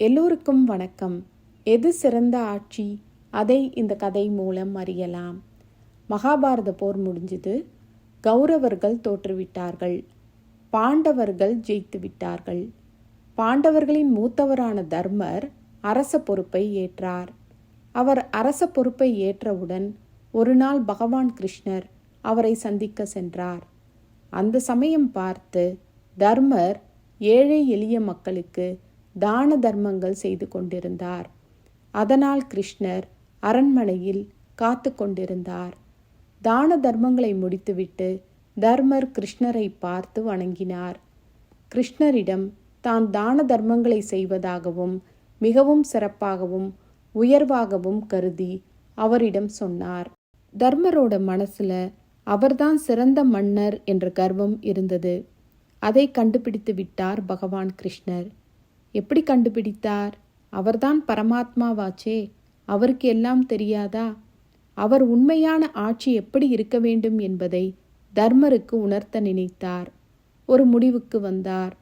எல்லோருக்கும் வணக்கம். எது சிறந்த ஆட்சி? அதை இந்த கதை மூலம் அறியலாம். மகாபாரத போர் முடிஞ்சது. கௌரவர்கள் தோற்றுவிட்டார்கள். பாண்டவர்கள் ஜெயித்து விட்டார்கள். பாண்டவர்களின் மூத்தவரான தர்மர் அரச பொறுப்பை ஏற்றார். அவர் அரச பொறுப்பை ஏற்றவுடன் ஒரு நாள் பகவான் கிருஷ்ணர் அவரை சந்திக்க சென்றார். அந்த சமயம் பார்த்து தர்மர் ஏழை எளிய மக்களுக்கு தான தர்மங்கள் செய்து கொண்டிருந்தார். அதனால் கிருஷ்ணர் அரண்மனையில் காத்து கொண்டிருந்தார். தான தர்மங்களை முடித்துவிட்டு தர்மர் கிருஷ்ணரை பார்த்து வணங்கினார். கிருஷ்ணரிடம் தான் தான தர்மங்களை செய்வதாகவும் மிகவும் சிறப்பாகவும் உயர்வாகவும் கருதி அவரிடம் சொன்னார். தர்மரோட மனசுல அவர்தான் சிறந்த மன்னர் என்ற கர்வம் இருந்தது. அதை கண்டுபிடித்து விட்டார் பகவான் கிருஷ்ணர். எப்படி கண்டுபிடித்தார்? அவர்தான் பரமாத்மாவாச்சே. அவருக்கு எல்லாம் தெரியாதா? அவர் உண்மையான ஆட்சி எப்படி இருக்க வேண்டும் என்பதை தர்மருக்கு உணர்த்த நினைத்தார். ஒரு முடிவுக்கு வந்தார்.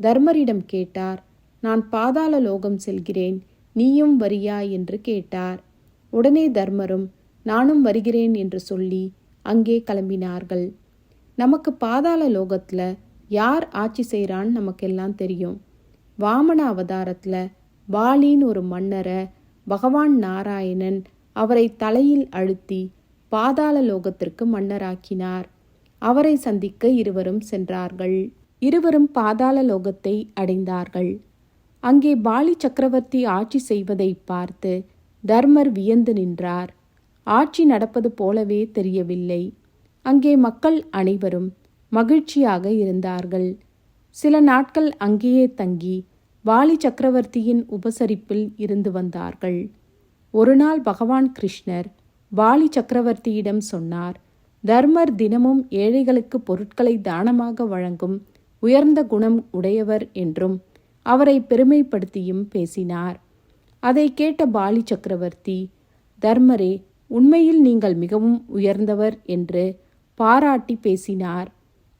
தர்மரிடம் கேட்டார் நான் பாதாள லோகம் செல்கிறேன் நீயும் வரியா? என்று கேட்டார். உடனே தர்மரும் நானும் வருகிறேன் என்று சொல்லி அங்கே கிளம்பினார்கள். நமக்கு பாதாள லோகத்தில் யார் ஆட்சி செய்கிறான்னு நமக்கெல்லாம் தெரியும். வாமன அவதாரத்தில் பாலின்னு ஒரு மன்னரை பகவான் நாராயணன் அவரை தலையில் அழுத்தி பாதாள லோகத்திற்கு மன்னராக்கினார். அவரை சந்திக்க இருவரும் சென்றார்கள். இருவரும் பாதாள லோகத்தை அடைந்தார்கள். அங்கே பாலி சக்கரவர்த்தி ஆட்சி செய்வதை பார்த்து தர்மர் வியந்து நின்றார். ஆட்சி நடப்பது போலவே தெரியவில்லை. அங்கே மக்கள் அனைவரும் மகிழ்ச்சியாக இருந்தார்கள். சில நாட்கள் அங்கேயே தங்கி வாலி சக்கரவர்த்தியின் உபசரிப்பில் இருந்து வந்தார்கள். ஒரு நாள் பகவான் கிருஷ்ணர் வாலி சக்கரவர்த்தியிடம் சொன்னார் தர்மர் தினமும் ஏழைகளுக்கு பொருட்களை தானமாக வழங்கும் உயர்ந்த குணம் உடையவர் என்றும் அவரை பெருமைப்படுத்தியும் பேசினார். அதை கேட்ட பாலி சக்கரவர்த்தி தர்மரே உண்மையில் நீங்கள் மிகவும் உயர்ந்தவர் என்று பாராட்டி பேசினார்.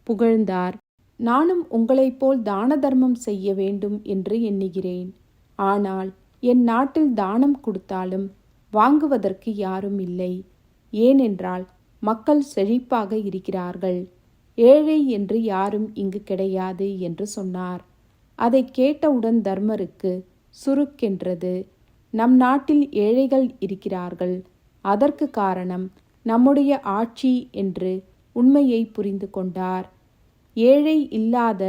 புகழ்ந்தார். நானும் உங்களைப் போல் தான தர்மம் செய்ய வேண்டும் என்று எண்ணுகிறேன். ஆனால் என் நாட்டில் தானம் கொடுத்தாலும் வாங்குவதற்கு யாரும் இல்லை. ஏனென்றால் மக்கள் செழிப்பாக இருக்கிறார்கள். ஏழை என்று யாரும் இங்கு கிடையாது என்று சொன்னார். அதை கேட்டவுடன் தர்மருக்கு சுருக்கென்றது நம் நாட்டில் ஏழைகள் இருக்கிறார்கள். அதற்கு காரணம் நம்முடைய ஆட்சி என்று உண்மையை புரிந்து கொண்டார். ஏழை இல்லாத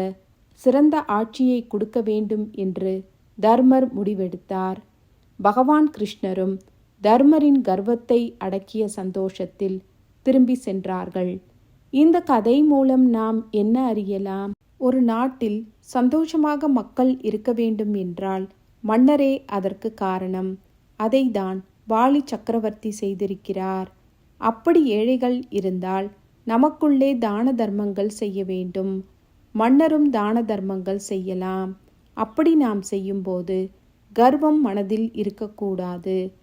சிறந்த ஆட்சியை கொடுக்க வேண்டும் என்று தர்மர் முடிவெடுத்தார். பகவான் கிருஷ்ணரும் தர்மரின் கர்வத்தை அடக்கிய சந்தோஷத்தில் திரும்பி சென்றார்கள். இந்த கதை மூலம் நாம் என்ன அறியலாம்? ஒரு நாட்டில் சந்தோஷமாக மக்கள் இருக்க வேண்டும் என்றால் மன்னரே அதற்கு காரணம். அதைதான் வாலி சக்கரவர்த்தி செய்திருக்கிறார். அப்படி ஏழைகள் இருந்தால் நமக்குள்ளே தான தர்மங்கள் செய்ய வேண்டும். மன்னரும் தான தர்மங்கள் செய்யலாம். அப்படி நாம் செய்யும்போது கர்வம் மனதில் இருக்கக்கூடாது.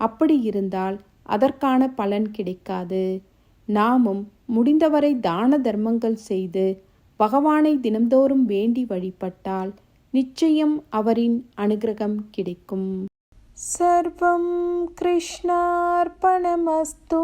அப்படி இருந்தால் அதற்கான பலன் கிடைக்காது. நாமும் முடிந்தவரை தான தர்மங்கள் செய்து பகவானை தினந்தோறும் வேண்டி வழிபட்டால் நிச்சயம் அவரின் அனுகிரகம் கிடைக்கும். சர்வம் கிருஷ்ணார்பணமஸ்தூ